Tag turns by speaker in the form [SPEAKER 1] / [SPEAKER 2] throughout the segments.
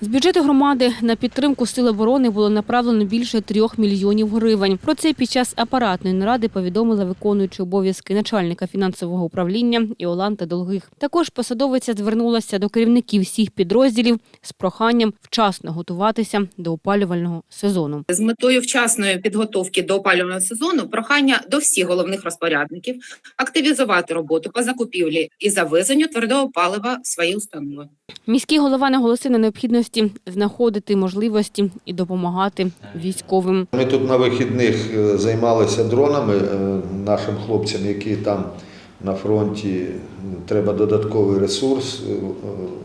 [SPEAKER 1] З бюджету громади на підтримку сил оборони було направлено більше трьох мільйонів гривень. Про це під час апаратної наради повідомила виконуючи обов'язки начальника фінансового управління Іоланта Долгих. Також посадовиця звернулася до керівників всіх підрозділів з проханням вчасно готуватися до опалювального сезону.
[SPEAKER 2] З метою вчасної підготовки до опалювального сезону прохання до всіх головних розпорядників активізувати роботу по закупівлі і завезенню твердого палива в свої установи.
[SPEAKER 1] Міський голова наголосив на необхідності знаходити можливості і допомагати військовим.
[SPEAKER 3] Ми тут на вихідних е, займалися дронами е, нашим хлопцям, які там на фронті. Треба додатковий ресурс. Е,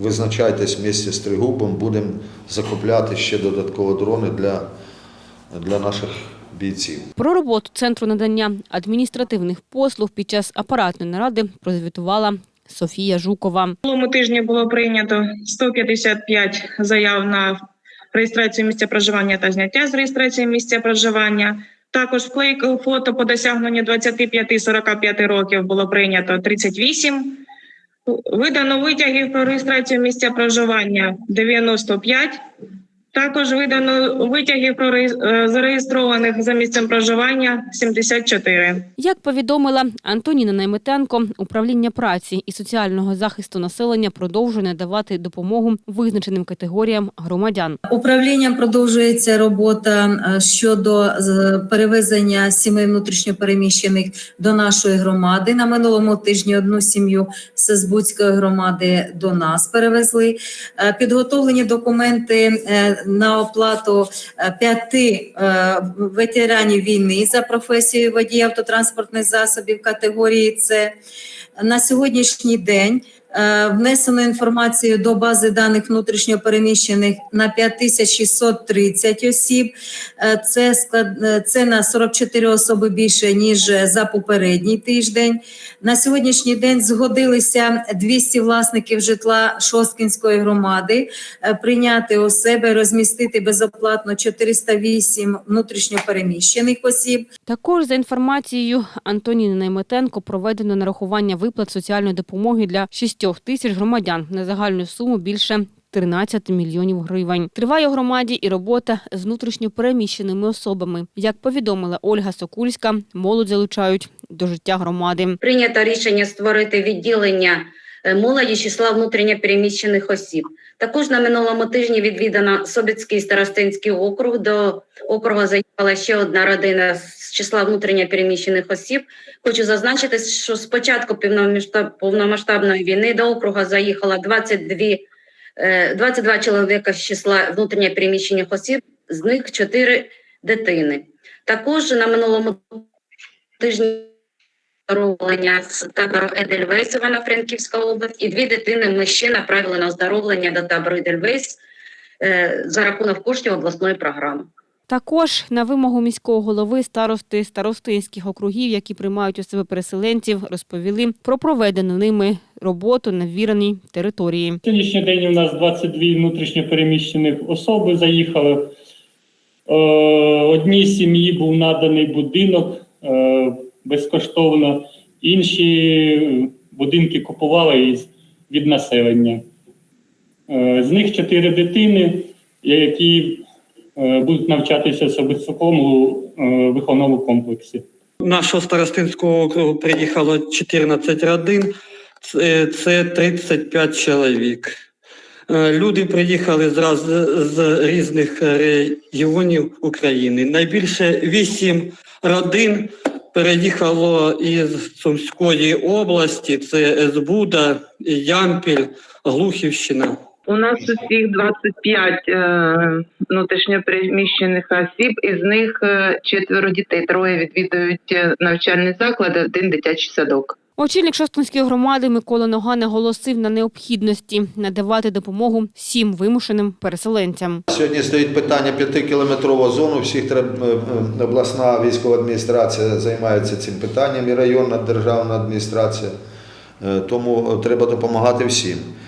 [SPEAKER 3] Визначайтесь в місті з Тригубом, будемо закупляти ще додатково дрони для, для наших бійців.
[SPEAKER 1] Про роботу центру надання адміністративних послуг під час апаратної наради прозвітувала Софія Жукова.
[SPEAKER 4] Минулому тижні було прийнято 155 заяв на реєстрацію місця проживання та зняття з реєстрації місця проживання. Також вклейку фото по досягненню 25-45 років було прийнято 38. Видано витягів про реєстрацію місця проживання 95. Також видано витягів про е, зареєстрованих за місцем проживання 74.
[SPEAKER 1] Як повідомила Антоніна Найметенко, управління праці і соціального захисту населення продовжує надавати допомогу визначеним категоріям громадян.
[SPEAKER 5] Управлінням продовжується робота е, щодо перевезення сімей внутрішньопереміщених до нашої громади. На минулому тижні одну сім'ю з Сезбудської громади до нас перевезли. Е, Підготовлені документи на оплату е, п'яти е, ветеранів війни за професією водія автотранспортних засобів категорії С. На сьогоднішній день Внесено інформацію до бази даних внутрішньопереміщених на 5630 осіб. Е, Це склад е, це на 44 особи більше ніж за попередній тиждень. На сьогоднішній день згодилися 200 власників житла Шосткінської громади е, прийняти у себе, розмістити безоплатно 408 внутрішньопереміщених осіб.
[SPEAKER 1] Також за інформацією Антоніни Найметенко проведено нарахування виплат соціальної допомоги для 6 тисяч громадян на загальну суму більше 13 мільйонів гривень. Триває у громаді і робота з внутрішньо переміщеними особами. Як повідомила Ольга Сокульська, молодь залучають до життя громади.
[SPEAKER 6] прийнято рішення створити відділення молоді з числа внутрішньопереміщених осіб. Також на минулому тижні відвідано Собіцький старостинський округ. До округу заїхала ще одна родина з числа внутрішньопереміщених осіб. Хочу зазначити, що з початку повномасштабної війни до округу заїхало 22, е, 22 чоловіка з числа внутрішньопереміщених осіб, з них 4 дитини. Також на минулому тижні оздоровлення з табору Едельвейс Івано-Франківська область, і дві дитини ми ще направили на оздоровлення до табору Едельвейс е, за рахунок коштів обласної програми.
[SPEAKER 1] Також на вимогу міського голови старости старостинських округів, які приймають у себе переселенців, розповіли про проведену ними роботу на ввіреній території.
[SPEAKER 7] Сьогоднішній день у нас 22 внутрішньо переміщених особи заїхали. Е, Одній сім'ї був наданий будинок е, безкоштовно, інші будинки купували від населення. Е, З них чотири дитини, які е, будуть навчатися в Собицькому е, виховному комплексі.
[SPEAKER 8] Нашого старостинського округу приїхало 14 родин, це, це 35 чоловік. Люди приїхали з, з різних регіонів України. Найбільше 8 родин переїхало із Сумської області, це Збуда, Ямпіль, Глухівщина.
[SPEAKER 9] У нас усіх 25 е, внутрішньопереміщених осіб, із них е, четверо дітей. Троє відвідують навчальні навчальний заклад, один дитячий садок.
[SPEAKER 1] Очільник Шостонської громади Микола Нога наголосив на необхідності надавати допомогу всім вимушеним переселенцям.
[SPEAKER 3] Сьогодні стоїть питання п'ятикілометрова зону. Всіх треба е, е, обласна військова адміністрація займається цим питанням і районна державна адміністрація. Е, Тому треба допомагати всім.